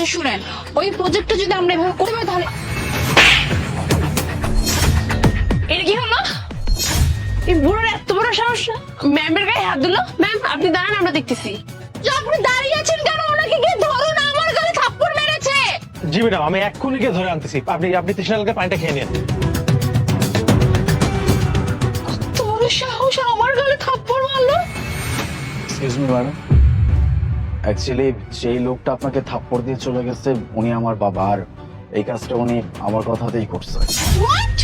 আচ্ছা শুনেন ওই প্রজেক্টটা যদি আমরা এভাবে করতে পারি তাহলে এটা কি হলো? এই বুড়োর এত বড় সাহস ম্যামের গায়ে হাত দিল? ম্যাম আপনি দাঁড়ান আমরা দেখতেছি। আপনি দাঁড়িয়ে আছেন কেন? ওনাকে গিয়ে ধরুন আমার গালে থাপ্পড় মেরেছে। জি ম্যাডাম আমি এক্ষুনি গিয়ে ধরে আনতেছি। আপনি আপনি তৃষ্ণালকে পানিটা খেয়ে নিন। তোর সাহস আমার গালে থাপ্পড় মারলো? এক্সকিউজ মি ম্যাডাম অ্যাকচুয়ালি যেই লোকটা আপনাকে থাপ্পড় দিয়ে চলে গেছে উনি আমার বাবা আর এই কাজটা উনি আমার কথাতেই করছে। হোয়াট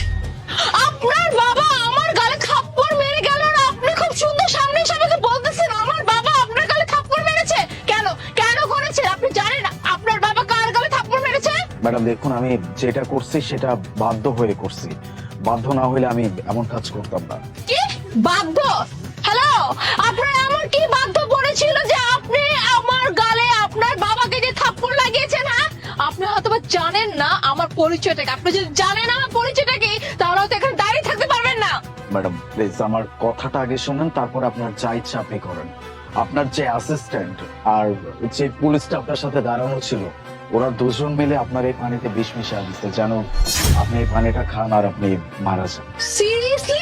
আপনার বাবা আমার গালে থাপ্পড় মেরে গেল আর আপনি খুব সুন্দর সামনে এসে আমাকে বলতেছেন আমার বাবা আপনার গালে থাপ্পড় মেরেছে? কেন? কেন করেছে? আপনি জানেন আপনার বাবা কার গালে থাপ্পড় মেরেছে? ম্যাডাম দেখুন আমি যেটা করছি সেটা বাধ্য হয়ে করছি। বাধ্য না হলে আমি এমন কাজ করতাম না। কি? বাধ্য? জানেন না আমার পরিচয়টাকে আপনি যদি জানেন আমার পরিচয়টা কি তাহলে হয়তো এখানে দাঁড়িয়ে থাকতে পারবেন না। ম্যাডাম প্লিজ আমার কথাটা আগে শুনেন তারপর আপনার যা ইচ্ছা আপনি করেন। আপনার যে অ্যাসিস্ট্যান্ট আর যে পুলিশটা আপনার সাথে দাঁড়ানো ছিল ওরা দুজন মিলে আপনার এই পানিতে বিষ মিশিয়ে দিচ্ছে। যেন আপনি এই পানিটা খান আর আপনি মারা যান। সিরিয়াসলি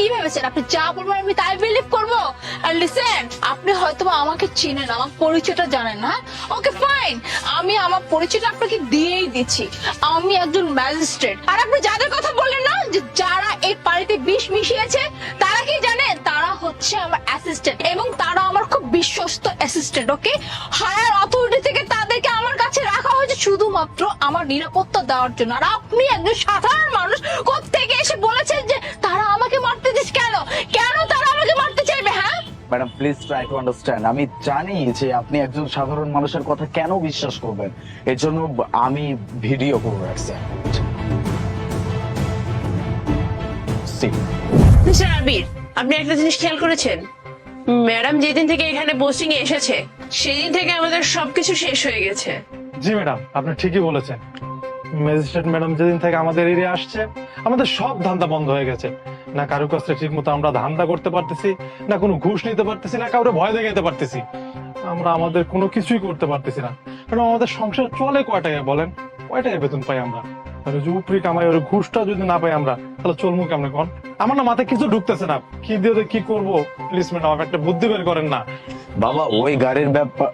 কি ভেবেছেন আপনি যা বলবেন আমি তাই বিলিভ করব। আর লিসেন আপনি হয়তো আমাকে চিনেন, আমার পরিচয়টা জানেন না ওকে ফাইন আমি আমার পরিচয়টা আপনাকে দিয়েই দিচ্ছি। আমি একজন ম্যাজিস্ট্রেট আর আপনি যাদের কথা বললেন না, যে যারা এই পানিতে বিষ মিশিয়েছে, তারা কি জানেন তারা হচ্ছে আমার অ্যাসিস্ট্যান্ট এবং তারা আমার খুব বিশ্বস্ত অ্যাসিস্ট্যান্ট ওকে হায়ার অথরিটি থেকে তাদেরকে আমার কাছে রাখা হয়েছে শুধুমাত্র আমার নিরাপত্তা দেওয়ার জন্য। আর আপনি একজন সাধারণ মানুষ, কোত্থেকে এসে বলেছেন যে তারা আমাকে মারতে দিস কেন কেন তারা আমাকে মারতে চাইবে হ্যাঁ madam please try to understand আমি জানি যে আপনি একজন সাধারণ মানুষের কথা কেন বিশ্বাস করবেন। এর জন্য আমি ভিডিও করে রাখছি মিস্টার আবির আপনি একটা জিনিস খেয়াল করেছেন? ম্যাডাম যেদিন থেকে এখানে পোস্টিং এ এসেছে সেদিন থেকে আমাদের সবকিছু শেষ হয়ে গেছে। জি ম্যাডাম আপনি ঠিকই বলেছেন। ম্যাজিস্ট্রেট ম্যাডাম যেদিন থেকে আমাদের এরিয়া আসছে আমাদের সব ধান্দা বন্ধ হয়ে গেছে। না কারও কাছে ঠিক মতো আমরা ধান্দা করতে পারতেছি না কোনো ঘুষ নিতে পারতেছি না কাউরে ভয় দেখাতে পারতেছি। আমরা আমাদের কোনো কিছুই করতে পারতেছি না। কারণ আমাদের সংসার চলে কয় বলেন? কয় বেতন পাই আমরা? যে উপরি কামাই ওর ঘুষটা যদি না পাই আমরা তাহলে চলবো কেমন কোন? আমার না মাথায় কিছু ঢুকতেছে না। কি দিয়ে কি করব? প্লিজ ম্যাডাম একটা বুদ্ধি বের করেন না। বাবা ওই গাড়ির ব্যাপার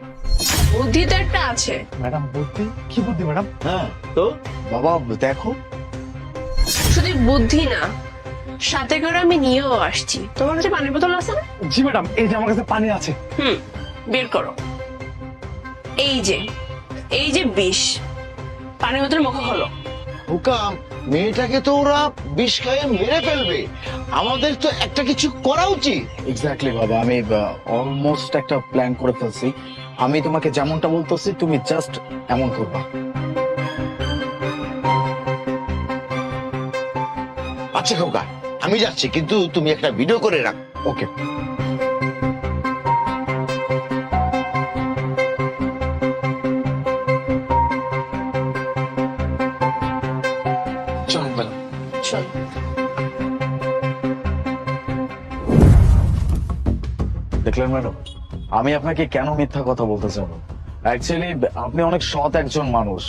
বুদ্ধি তো একটা আছে। ম্যাডাম বুদ্ধি? কি বুদ্ধি ম্যাডাম? হ্যাঁ তো? বাবা দেখো। শুধু বুদ্ধি না সাথে করে আমি নিয়েও আসছি। তোমার কাছে পানির বোতল আছে না? জি ম্যাডাম এই যে আমার কাছে পানি আছে। হুম বের করো। এই যে এই যে বিষ পানির বোতল মুখে হলো হুকাম মেয়েটাকে তো ওরা বিষ খাইয়ে মেরে ফেলবে। আমাদের তো একটা কিছু করা উচিত। এক্স্যাক্টলি বাবা আমি অলমোস্ট একটা প্ল্যান করে ফেলছি। আমি তোমাকে যেমনটা বলতেছি তুমি জাস্ট এমন করবা। আচ্ছা খোকা আমি যাচ্ছি কিন্তু তুমি একটা ভিডিও করে রাখ। ওকে দেখলেন ম্যাডাম আমি আপনাকে কেন মিথ্যা কথা বলতে চাবো অ্যাকচুয়ালি আপনি অনেক সৎ একজন মানুষ।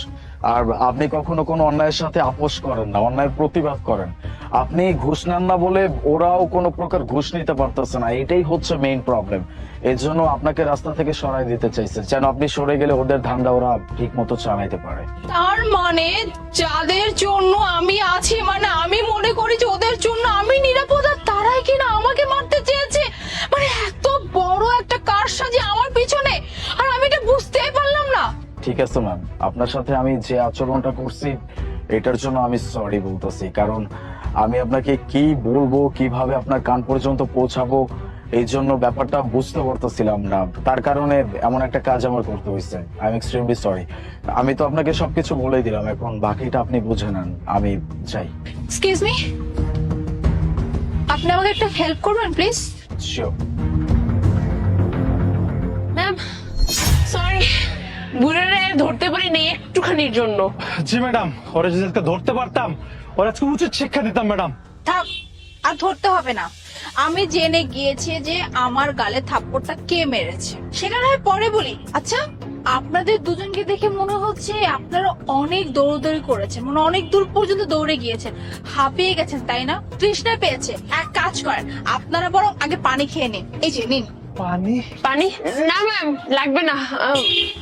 আর আপনি কখনো কোনো অন্যায়ের সাথে আপোষ করেন না অন্যায়ের প্রতিবাদ করেন। আপনি ঘুষ নেন না বলে ওরাও কোনো প্রকার ঘুষ নিতে পারতেছে না। এটাই হচ্ছে মেইন প্রবলেম এর জন্য আপনাকে রাস্তা থেকে সরাই দিতে চাইছে। যেন আপনি সরে গেলে ওদের ধান্দা ওরা ঠিক মতো চালাইতে পারে। তার মানে যাদের জন্য আমি আছি মানে আমি মনে করি যে ওদের জন্য আমি নিরাপদ আর তারাই কিনা আমাকে মারতে চেয়েছে? মানে এত বড় একটা কারসাজি আমার পিছনে আর আমি এটা বুঝতেই পারলাম না। ঠিক আছে ম্যাম আপনার সাথে আমি যে আচরণটা করছি এটার জন্য আমি সরি বলতেছি। কারণ আমি আপনাকে কি বলব কীভাবে আপনার কান পর্যন্ত পৌঁছাবো এই জন্য ব্যাপারটা বুঝতে পারতেছিলাম না। তার কারণে এমন একটা কাজ আমার করতে হয়েছে। আই এম এক্সট্রিমলি সরি আমি তো আপনাকে সবকিছু বলেই দিলাম এখন বাকিটা আপনি বুঝে নেন। আমি চাই এক্সকিউজ মি আপনি আমাকে একটা হেল্প করবেন প্লিজ শিওর ম্যাম সরি বুড়ারে ধরতে পারি নেই একটুখানির জন্য। জি ম্যাডাম ওরা যদি ধরতে পারতাম ওরা আজকে শিক্ষা দিতাম, ম্যাডাম। থাক আর ধরতে হবে না। আমি জেনে গিয়েছি যে আমার গালে থাপ্পড়টা কে মেরেছে। সেটা নয়, পরে বলি। আচ্ছা আপনাদের দুজনকে দেখে মনে হচ্ছে আপনারা অনেক দৌড়দৌড়ি করেছেন মানে অনেক দূর পর্যন্ত দৌড়ে গিয়েছেন। হাঁপিয়ে গেছেন, তাই না? তৃষ্ণা পেয়েছে। এক কাজ করেন, আপনারা বরং আগে পানি খেয়ে নিন। এই যে, নিন। পানি? পানি? না ম্যাম লাগবে না।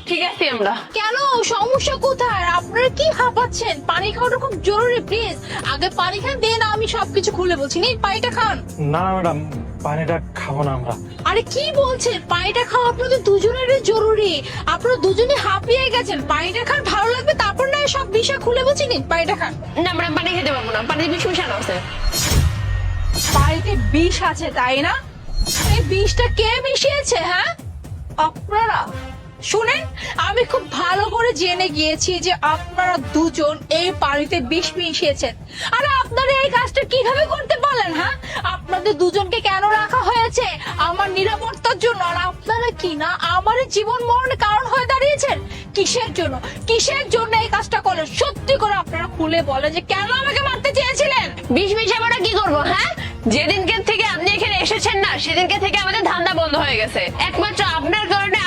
ঠিক আছে আমরা। কেন? সমস্যা কোথায়? আপনারা কি হাঁপাচ্ছেন পানি খাওয়াটা খুব জরুরি প্লিজ আগে পানি খান দেন আমি সবকিছু খুলে বলছি। নিন পানিটা খান। না ম্যাডাম পানিটা খাব না আমরা। আরে কি বলছেন? পানিটা খাওয়া আপনাদের দুজনেরই জরুরি। আপনারা দুজনে হাঁপিয়ে গেছেন। পানিটা খান ভালো লাগবে তারপর না সব বিষয় খুলে বলছি নিন পানিটা খান। না আমরা পানি খেতে পারব না। পানি বিষ মিশানো আছে। পানিতে বিষ আছে তাই না? এই বিষটা কে মিশিয়েছে হ্যাঁ? আপনারা শুনেন, আমি খুব ভালো করে জেনে গিয়েছি যে আপনারা দুজন এই পানিতে বিষ মিশিয়েছেন। আরে আপনারা এই কাজটা কীভাবে করতে পারলেন হ্যাঁ? আপনাদের দুজনকে কেন রাখা হয়েছে? আমার নিরাপত্তার জন্য। আর আপনারা কি না আমার জীবন মরণের কারণ হয়ে দাঁড়িয়েছেন? কিসের জন্য? কিসের জন্য এই কাজটা করলেন? সত্যি করে আপনারা খুলে বলেন যে কেন আমাকে মারতে চেয়েছিলেন? বিষ মিশাবোটা কি করব হ্যাঁ? যেদিনকে থেকে আপনি এখানে এসেছেন না, সেদিনকে থেকে আমাদের ধান্দা বন্ধ হয়ে গেছে। একমাত্র আপনার কারণে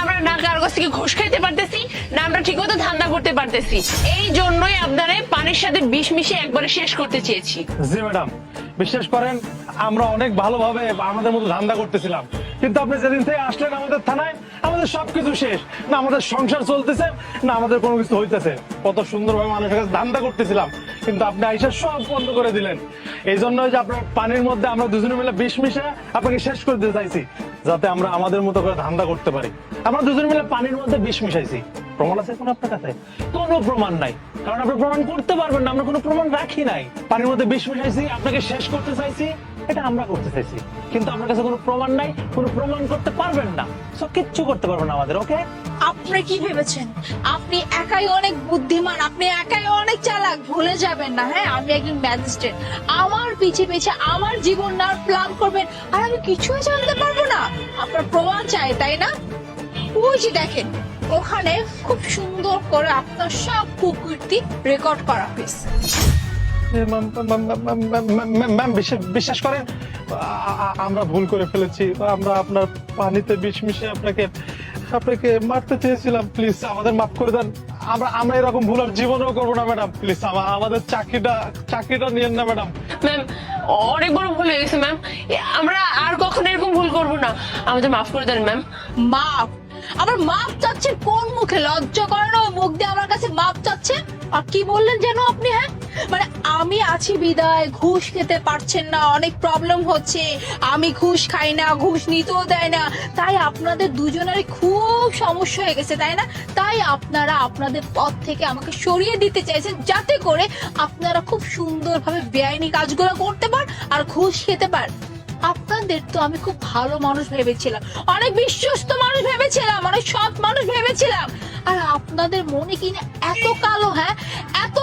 আমরা পানির অনেক ভালোভাবে আমাদের মতো ধান্দা করতেছিলাম। কিন্তু আপনি থেকে আসলেন আমাদের থানায়, আমাদের সবকিছু শেষ। না আমাদের সংসার চলতেছে, না আমাদের কোনো কিছু হইতেছে। কত সুন্দরভাবে মানুষের কাছে ধান্দা করতেছিলাম, কিন্তু আপনি আইসা সব বন্ধ করে দিলেন। এই জন্য যে আপনার পানির মধ্যে আমরা দুজনে মিলে বিষ মিশে আপনাকে শেষ করে দিতে চাইছি। যাতে আমরা আমাদের মতো করে ধান্দা করতে পারি। আমরা দুজন মিলে পানির মধ্যে বিষ মিশাইছি। প্রমাণ আছে কোনো আপনার কাছে? কোনো প্রমাণ নাই। কারণ আপনি প্রমাণ করতে পারবেন না, আমরা কোনো প্রমাণ রাখি নাই। পানির মধ্যে বিষ মিশাইছি, আপনাকে শেষ করতে চাইছি। এটা আমরা করতে চাইছি। কিন্তু আপনার কাছে কোনো প্রমাণ নাই, কোনো প্রমাণ করতে পারবেন না। সব কিচ্ছু করতে পারবেন না আমাদের ওকে আপনি কি ভেবেছেন? আপনি একাই অনেক বুদ্ধিমান, আপনি একাই অনেক চালাক, ভুলে যাবেন না হ্যাঁ? আমি একজন ম্যাজিস্ট্রেট আমার পিছে পিছে আমার জীবন নেওয়ার প্ল্যান করবেন, আর আমি কিছুই জানতে পারব না। আপনার প্রমাণ চাই, তাই না? যে দেখেন, ওখানে খুব সুন্দর করে আপনার সব কুকীর্তি রেকর্ড করা হয়েছে। ম্যাম, বিশ্বাস- করেন আমরা ভুল করে ফেলেছি আমরা আপনার পানিতে বিষ মিশিয়ে আপনাকে আপনাকে মারতে চেয়েছিলাম প্লিজ আমাদের মাফ করে দেন। আমরা আমরা এরকম ভুল আর জীবনেও করব না ম্যাডাম প্লিজ আমাদের চাকরিটা চাকরিটা নিয়েন না ম্যাডাম। ম্যাম অনেক বড় ভুল হয়ে গেছে ম্যাম। আমরা আর কখনো এরকম ভুল করব না। আমাদের মাফ করে দেন ম্যাম। মাপ আবার মাপ চাচ্ছেন কোন মুখে? লজ্জা করে না মুখ দিয়ে আমার কাছে মাপ চাচ্ছেন আর কি বললেন যেন আপনি হ্যাঁ? মানে আমি আছি বিদায়, ঘুষ খেতে পারছেন না, অনেক প্রবলেম হচ্ছে। আমি ঘুষ খাই না, ঘুষ নিতেও দেয় না। তাই আপনাদের দুজনের খুব সমস্যা হয়ে গেছে, তাই না? তাই আপনারা আপনাদের পথ থেকে আমাকে সরিয়ে দিতে চাইছেন যাতে করে আপনারা খুব সুন্দরভাবে বেআইনি কাজগুলো করতে পার আর ঘুষ খেতে পার। আপনাদের তো আমি খুব ভালো মানুষ ভেবেছিলাম, অনেক বিশ্বস্ত মানুষ ভেবেছিলাম, অনেক সৎ মানুষ ভেবেছিলাম। আর আপনাদের মনে কিনা এত কালো হ্যাঁ? এত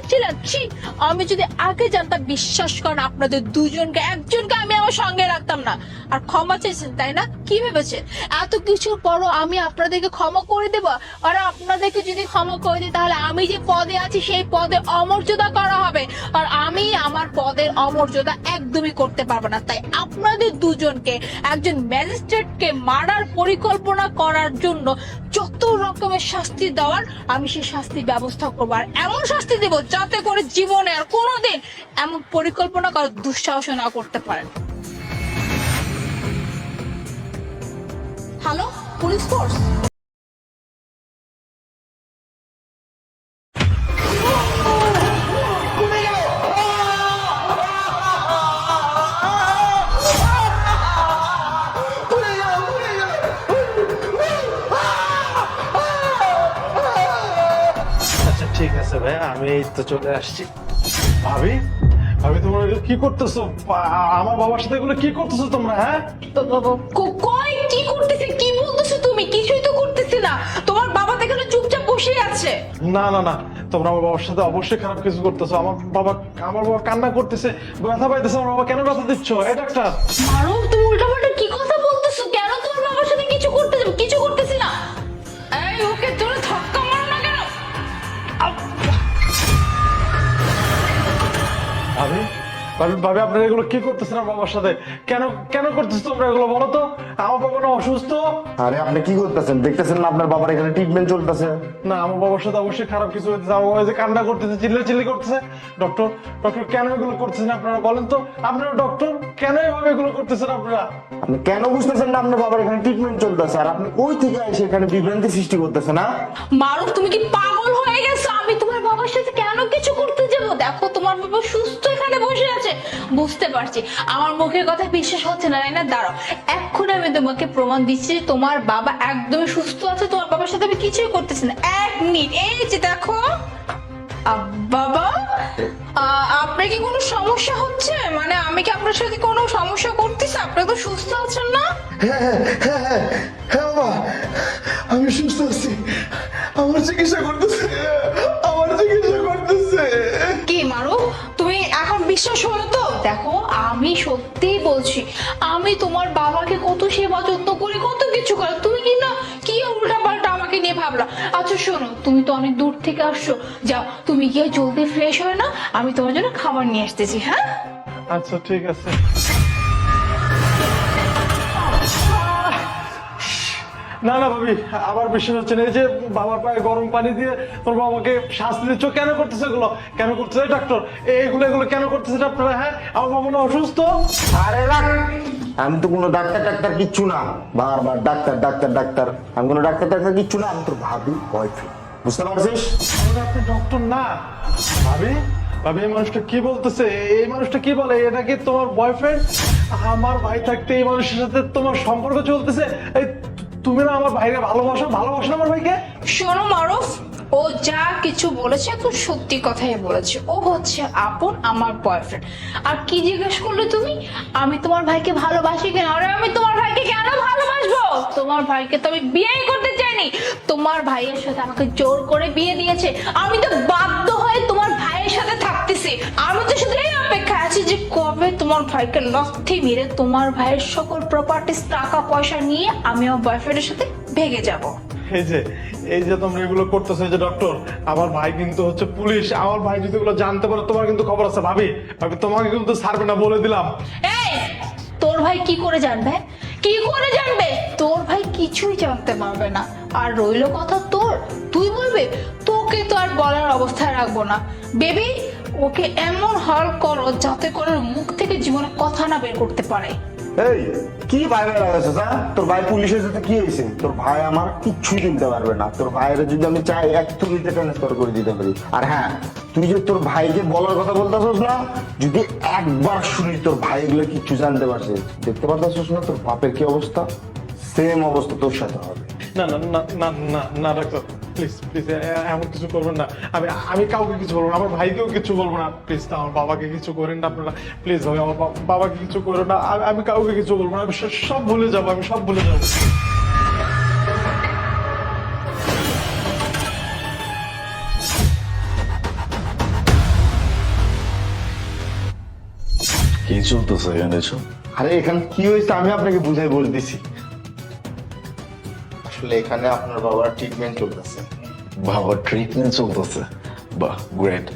সঙ্গে ছি আমি যদি আগে জানতাম, বিশ্বাস করেন আপনাদের দুজনকে, একজনকে আমি আমার সঙ্গে রাখতাম না। আর ক্ষমা চাইছেন তাই না? কি ভেবেছেন? এত কিছুর পরও আমি আপনাদেরকে ক্ষমা করে দেব? আর আপনাদেরকে যদি ক্ষমা করে দিই, তাহলে আমি যে পদে আছি, সেই পদে অমর্যাদা করা হবে। আর আমি আমার পদের অমর্যাদা একদমই করতে পারব না। তাই আপনাদের দুজনকে, একজন ম্যাজিস্ট্রেটকে মারার পরিকল্পনা করার জন্য যত রকমের শাস্তি দেওয়ার, আমি সেই শাস্তির ব্যবস্থা করব। আর এমন শাস্তি দেবো যাতে করে জীবনে আর কোনোদিন এমন পরিকল্পনা কারও দুঃসাহস না করতে পারেন। হ্যালো পুলিশ ফোর্স চলে আসছি। ভাবি ভাবি তোমরা এগুলো কি করতেছো? আমার বাবার সাথে এগুলো কি করতেছো তোমরা হ্যাঁ? কই? কি করতেছে? কি বলতেছো তুমি? কিছুই তো করতেছি না। তোমার বাবা তো এখানে চুপচাপ বসে আছে। না না না তোমরা আমার বাবার সাথে অবশ্যই খারাপ কিছু করতেছো। আমার বাবা আমার বাবা কান্না করতেছে ব্যথা পাইতেছে আমার বাবা কেন ব্যথা দিচ্ছ? এটা একটা মারো তুমি উল্টাপাল্টা কি কথা বলতেছো? কেন তোমার বাবার সাথে কিছু করতে কিছু করতেছি না? এই ওকে ভাবি আপনারা এগুলো কি করতেছেন আমার বাবার সাথে? কেন কেন করতেছো তোমরা এগুলো বলো তো? আমার বাবা না অসুস্থ। আরে আপনি কি করতেছেন? দেখতেছেন না আপনার বাবার এখানে ট্রিটমেন্ট চলতেছে? না আমার বাবার সাথে অবশ্যই খারাপ কিছু হয়েছে আমার বাবা যে কান্না করতেছে চিল্লা চিল্লি করতেছে। ডক্টর ডক্টর কেন এগুলো করতেছেন আপনারা বলেন তো? আপনারা ডক্টর কেন এভাবে এগুলো করতেছেন আপনারা? আপনি কেন বুঝতেছেন না আপনার বাবার এখানে ট্রিটমেন্ট চলতেছে? আর আপনি ওই থেকে এসে এখানে বিভ্রান্তি সৃষ্টি করতেছে না মারুফ তুমি কি পাগল হয়ে গেছো? আমি তোমার বাবার সাথে কেন কিছু করতে যাব দেখো, তোমার বাবা সুস্থ এখানে বসে আছে। বুঝতে পারছি। আমার মুখের কথা বিশ্বাস হচ্ছে না তাই না এক্ষুনি আমি তোমাকে প্রমাণ দিচ্ছি যে তোমার বাবা একদমই সুস্থ আছে, তোমার বাবার সাথে আমি কিছুই করতেছি না। এক মিনিট। এই যে দেখো। বাবা? আপনার কি কোনো সমস্যা হচ্ছে? মানে আমি কি আপনার সাথে কোনো সমস্যা করতেছি? আপনি তো সুস্থ আছেন না? হ্যাঁ বাবা। আমি সুস্থ আছি। আমার চিকিৎসা করতেছে। দেখো, আমি সত্যিই বলছি, আমি তোমার বাবাকে কত সেবা যত্ন করি, কত কিছু করে। তুমি কি না, কি উল্টা পাল্টা আমাকে নিয়ে ভাবলা? আচ্ছা শোনো, তুমি তো অনেক দূর থেকে আসছো। যাও, তুমি গিয়ে জলদি ফ্রেশ হয়ে না আমি তোমার জন্য খাবার নিয়ে আসতেছি হ্যাঁ? আচ্ছা ঠিক আছে। না না ভাবি আবার বিশ্বাস হচ্ছে না এই যে বাবার পায়ে গরম পানি দিয়ে তোর বাবাকে শাস্তি দিচ্ছ কেন করতেছে এগুলো? কেন করতেছে? ডাক্তার এইগুলো এগুলো কেন করতেছে আপনারা হ্যাঁ? আমার বাবা না অসুস্থ। আরে রাখ আমি তো কোনো ডাক্তার ডাক্তার কিচ্ছু না। বারবার ডাক্তার ডাক্তার ডাক্তার আমি কোনো ডাক্তার ডাক্তার কিচ্ছু না আমি তোর ভাবি বয়ফ্রেন্ড বুঝতে পারছিস? আপনি ডক্টর না। ভাবি ভাবি এই মানুষটা কি বলতেছে? এই মানুষটা কি বলে? এটা কি তোমার বয়ফ্রেন্ড আমার ভাই থাকতে এই মানুষের সাথে তোমার সম্পর্ক চলতেছে? এই তুমি না আমার ভাইকে ভালোবাসো ভালোবাসো আমার ভাইকে? শোনো মারুফ, ও যা কিছু বলেছে তো সত্যি কথাই বলেছে। ও হচ্ছে আপন আমার বয়ফ্রেন্ড আর কি জিজ্ঞেস করলে তুমি? আমি তোমার ভাইকে ভালোবাসি কেন? আরে আমি তোমার ভাইকে কেন ভালোবাসবো? তোমার ভাইকে তো আমি বিয়ে করতে চাইনি। তোমার ভাইয়ের সাথে আমাকে জোর করে বিয়ে দিয়েছে। আমি তো বাধ্য হয়ে থাকতেছি আমি তো শুধু এই অপেক্ষায় আছি যে কবে তোমার ভাইকে লক্ষ্যে মেরে তোমার ভাইয়ের সকল প্রপার্টিস টাকা পয়সা নিয়ে আমি আমার বয়ফ্রেন্ডের সাথে ভেগে যাব। এই যে এই যে তোমরা এগুলো করতেছো যে ডক্টর আমার ভাই কিন্তু হচ্ছে পুলিশ আমার ভাই যদি এগুলো জানতে পারে তোমার কিন্তু খবর আছে ভাবি। ভাবি তোমাকে কিন্তু ছাড়বে না বলে দিলাম। এই তোর ভাই কি করে জানবে? কি করে জানবে? তোর ভাই কিছুই জানতে পারবে না। আর রইল কথা তোর। তুই বলবে তোকে তো আর বলার অবস্থায় রাখব না। বেবি ওকে এমন হাল করো যাতে করে ওর মুখ থেকে জীবনে কথা না বের করতে পারে এই কি ভাই ভাই লাগাইছিস হ্যাঁ তোর ভাই পুলিশের সাথে কি হয়েছে তোর ভাই আমার কিচ্ছু দিতে পারবে না তোর ভাইয়ের যদি আমি চাই এক তুলিতে ট্রান্সফার করে দিতে পারি আর হ্যাঁ তুই যে তোর ভাইকে বলার কথা বলতেছিস না যদি একবার শুনিস তোর ভাই এগুলো কিচ্ছু জানতে পারছিস দেখতে পারতেছিস না তোর বাপের কি অবস্থা সেম অবস্থা তোর সাথে হবে না না না না না না ডাক্তার প্লিজ প্লিজ এমন কিছু করবেন না। আমি আমি কাউকে কিছু বলব না আমার ভাইকেও কিছু বলব না। প্লিজ আমার বাবাকে কিছু করেন না আপনারা। প্লিজ ভাই আমার বাবাকে কিছু করেন না। আমি- কাউকে কিছু বলব না আমি সব- ভুলে যাব আমি সব ভুলে যাব। কি চলতেছে এখানে? আরে এখানে কি হয়েছে আমি আপনাকে বুঝাই বলতেছি। আসলে এখানে আপনার বাবার ট্রিটমেন্ট চলতেছে। বাবার ট্রিটমেন্ট চলতেছে? বাহ গ্রেট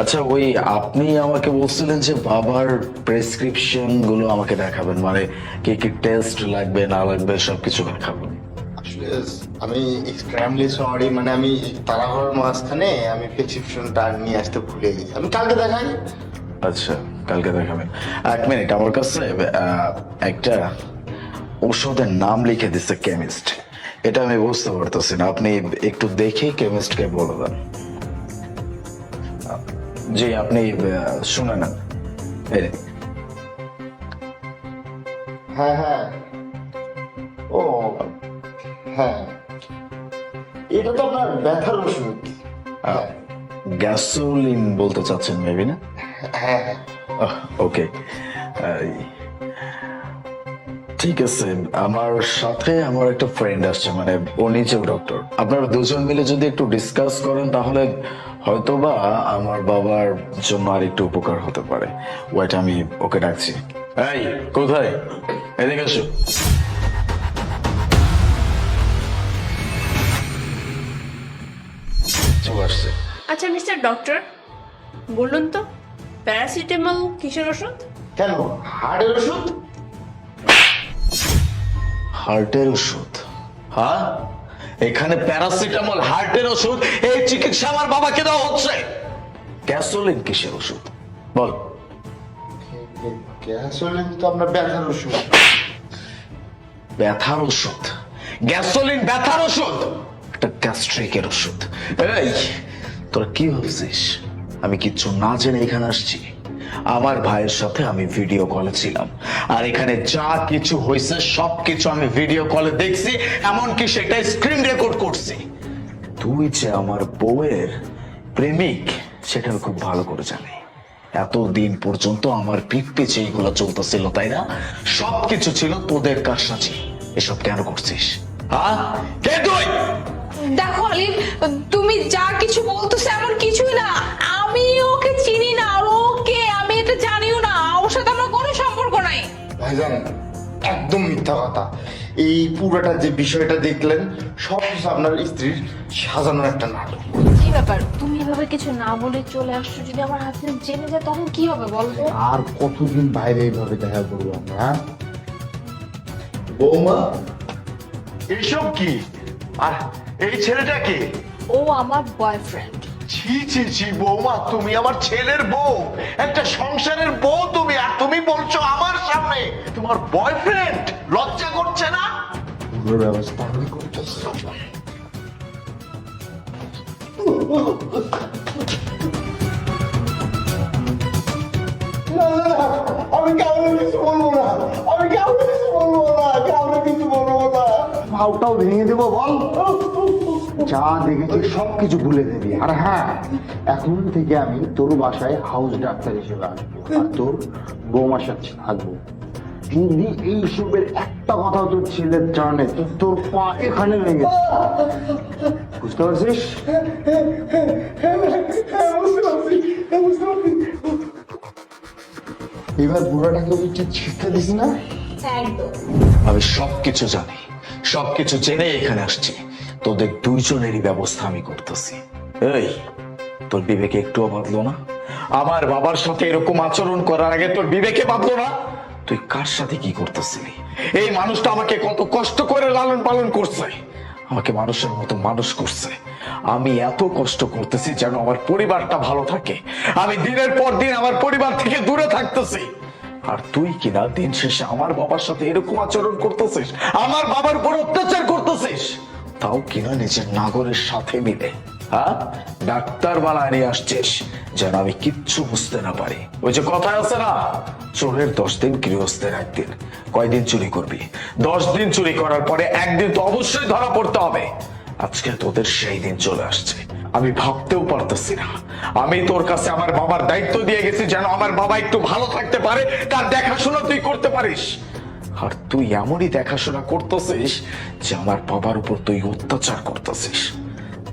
আচ্ছা ওই আপনি আমাকে বলছিলেন যে বাবার প্রেসক্রিপশনগুলো আমাকে দেখাবেন মানে কি কি টেস্ট লাগবে না লাগবে সবকিছু দেখাবেন। আসলে আমি এক্সট্রিমলি সরি মানে আমি তাড়াহুড়োর মাঝখানে আমি প্রেসক্রিপশনটা নিয়ে আসতে ভুলে গেছি। আমি কালকে দেখাই। আচ্ছা কালকে দেখাবেন। এক মিনিট আমার কাছে একটা ওষুধের নাম লিখে দিচ্ছে কেমিস্ট এটা আমি বুঝতে পারতেছি না। আপনি একটু দেখে কেমিস্টকে বলে দেন। জি আপনি শুনে নেন হ্যাঁ হ্যাঁ। ও হ্যাঁ। এটা তো আপনার ব্যথার ওষুধ। আহ, গ্যাসোলিন বলতে চাচ্ছেন মেবি না? হ্যাঁ হ্যাঁ। ওকে। ঠিক আছে আমার সাথে আমার একটা ফ্রেন্ড আসছে মানে ও নিজেও ডক্টর আপনারা দুজন মিলে যদি একটু ডিসকাস করেন তাহলে হয়তোবা আমার বাবার জন্য আর একটু উপকার হতে পারে। ওইটা আমি ওকে ডাকছি। এই কোথায়? এদিকে এসো। আসছে। আচ্ছা মিস্টার ডক্টর বলুন তো প্যারাসিটামল কিসের ওষুধ? কেন? হার্টের ওষুধ? হার্টের ওষুধ। হ্যাঁ? এখানে প্যারাসিটামল হার্টের ওষুধ এই চিকিৎসা আমার বাবাকে দেওয়া হচ্ছে। গ্যাসোলিন কিসের ওষুধ? বল। গ্যাসোলিন তো আপনার ব্যথার ওষুধ। ব্যথার ওষুধ? গ্যাসোলিন ব্যথার ওষুধ। একটা গ্যাস্ট্রিকের ওষুধ। এই তোরা কি ভাবছিস? আমি কিচ্ছু না জেনে এখানে আসছি। আমার ভাইয়ের সাথে আমি ভিডিও কলে ছিলাম। আর এখানে যা কিছু হয়েছে সব কিছু আমি ভিডিও কলে দেখছি, এমনকি সেটা স্ক্রিন রেকর্ড করছি। তুই যে আমার বউয়ের প্রেমিক, সেটা খুব ভালো করে জানি। এতদিন পর্যন্ত আমার পিঠ পিছে এইগুলো চলতেছিল, তাই না? সবকিছু ছিল তোদের কারসাজি এসব কেন করছিস? হ্যাঁ কে তুই? দেখো আলিফ তুমি যা কিছু বলতেছো এমন কিছুই না। আমি ওকে চিনি ভাইজান একদম মিথ্যা কথা। এই পুরোটা যে বিষয়টা দেখলেন সব কিছু আপনার স্ত্রীর সাজানোর একটা নাটক। কি ব্যাপার? তুমি এভাবে কিছু না বলে চলে আসছো যদি আমার হাজবেন্ড জেনে যায় তখন কি হবে বলতো আর কতদিন বাইরে এইভাবে দেখা করব আমরা হ্যাঁ? বৌমা এসব কি? আর এই ছেলেটা কে? ও আমার বয়ফ্রেন্ড ছি ছি ছি বৌমা তুমি আমার ছেলের বউ। একটা সংসারের বউ তুমি আর তুমি বলছো আমার সামনে তোমার বয়ফ্রেন্ড লজ্জা করছে না? পুরো ব্যবস্থা আমি করতেছি। আমি কাউকে কিছু বলব না। আমি কাউকে কিছু বলব না কাউকে কিছু বলব না। ভাবটাও ভেঙে দেবো বল। যা দেখেছি সব কিছু ভুলে দেবি আর হ্যাঁ এখন থেকে আমি তোর বাসায় হাউস ডাক্তার হিসেবে আসব। আর তোর বৌমার সাথে থাকব। যদি এইসবের একটা কথা তোর ছেলের জানে তোর পা এখানে ভেঙে বুঝতে পারছিস? এবার বুড়াটাকে ঠিক শিক্ষা দিস না? আমি সবকিছু জানি সবকিছু জেনে এখানে আসছি। তোদের দুইজনেরই ব্যবস্থা আমি করতেছি। এই, তোর বিবেকে একটুও বাঁধলো না? আমার বাবার সাথে এরকম আচরণ করার আগে তোর বিবেকে বাঁধলো না? তুই কার সাথে কি করতেছিলি? এই মানুষটা আমাকে কত কষ্ট করে লালন পালন করছে। আমাকে মানুষের মতো মানুষ করছে। আমি এত কষ্ট করতেছি যেন আমার পরিবারটা ভালো থাকে। আমি দিনের পর দিন আমার পরিবার থেকে দূরে থাকতেছি। আর তুই কিনা দিন শেষে আমার বাবার সাথে এরকম আচরণ করতেছিস? আমার বাবার উপর অত্যাচার করতেছিস? তাও কিনা নিজের নাগরের সাথে মিলে। হ্যাঁ? ডাক্তার বানায় নিয়ে আসছিস যেন আমি কিচ্ছু বুঝতে না পারি। ওই যে কথা আছে না, চোরের দশ দিন গৃহস্থের একদিন। কয়দিন চুরি করবি? দশ দিন চুরি করার পরে একদিন তো অবশ্যই ধরা পড়তে হবে। আজকে তোদের সেই দিন চলে আসছে। আমি ভাবতেও পারতেছি না। আমি তোর কাছে আমার বাবার দায়িত্ব দিয়ে গেছি যেন আমার বাবা একটু ভালো থাকতে পারে, তার দেখাশোনা তুই করতে পারিস। আর তুই এমনই দেখাশোনা করতেছিস যে আমার বাবার উপর তুই অত্যাচার করতেছিস।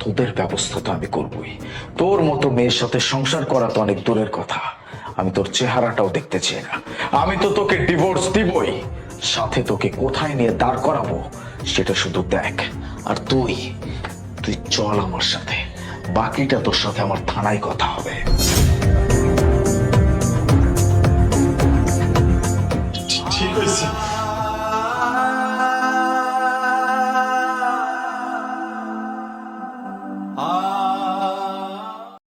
তোদের ব্যবস্থা তো আমি করবই। তোর মতো মেয়ের সাথে সংসার করা তো অনেক দূরের কথা। আমি তোর চেহারাটাও দেখতে চাই না। আমি তো তোকে ডিভোর্স দিবই। সাথে তোকে কোথায় নিয়ে দাঁড় করাবো সেটা শুধু দেখ। আর তুই তুই চল আমার সাথে। বাকিটা তোর সাথে আমার থানায় কথা হবে। ঠিক আছে